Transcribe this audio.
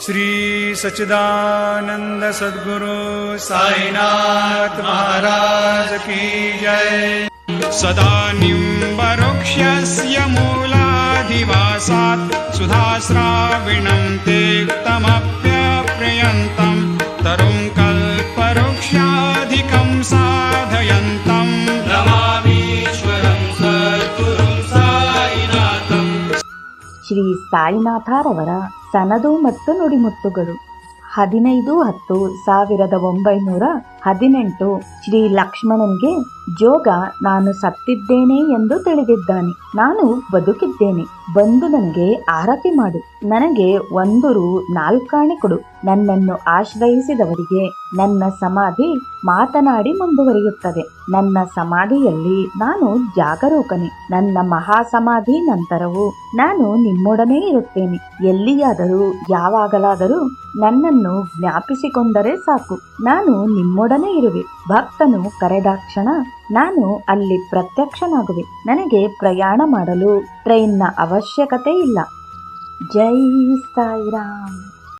श्री सच्चिदानन्द सद्गुरु महाराज की जय। सदा निम्बरुक्षस्य मूलाधिवासात् सुधाश्राविणम् ते कमप्यप्रयन्तम् तरुङ्कल्पक्षाधिकम् साधयन्तम् सायिनातम् श्री साईनाथारवर। ಸನದು ಮತ್ತು ನುಡಿಮುತ್ತುಗಳು. ಹದಿನೈದು ಹತ್ತು ಸಾವಿರದ ಒಂಬೈನೂರ ಹದಿನೆಂಟು. ಶ್ರೀ ಲಕ್ಷ್ಮಣನಿಗೆ, ಜೋಗ, ನಾನು ಸತ್ತಿದ್ದೇನೆ ಎಂದು ತಿಳಿದಿದ್ದಾನೆ. ನಾನು ಬದುಕಿದ್ದೇನೆ. ಬಂದು ನನಗೆ ಆರತಿ ಮಾಡು. ನನಗೆ ಒಂದು ರು ನಾಲ್ಕಾಣೆ ಕೊಡು. ನನ್ನನ್ನು ಆಶ್ರಯಿಸಿದವರಿಗೆ ನನ್ನ ಸಮಾಧಿ ಮಾತನಾಡಿ ಮುಂದುವರಿಯುತ್ತದೆ. ನನ್ನ ಸಮಾಧಿಯಲ್ಲಿ ನಾನು ಜಾಗರೂಕನೆ. ನನ್ನ ಮಹಾಸಮಾಧಿ ನಂತರವೂ ನಾನು ನಿಮ್ಮೊಡನೆ ಇರುತ್ತೇನೆ. ಎಲ್ಲಿಯಾದರೂ, ಯಾವಾಗಲಾದರೂ ನನ್ನನ್ನು ಜ್ಞಾಪಿಸಿಕೊಂಡರೆ ಸಾಕು. ನಾನು ನಿಮ್ಮೊಡನೆ ಇರುವೆ. ಭಕ್ತನು ಕರೆದಾಕ್ಷಣ ನಾನು ಅಲ್ಲಿ ಪ್ರತ್ಯಕ್ಷನಾಗುವೆ. ನನಗೆ ಪ್ರಯಾಣ ಮಾಡಲು ಟ್ರೈನ್ನ ಅವಶ್ಯಕತೆ ಇಲ್ಲ. ಜೈ ಸಾಯಿರಾಮ್.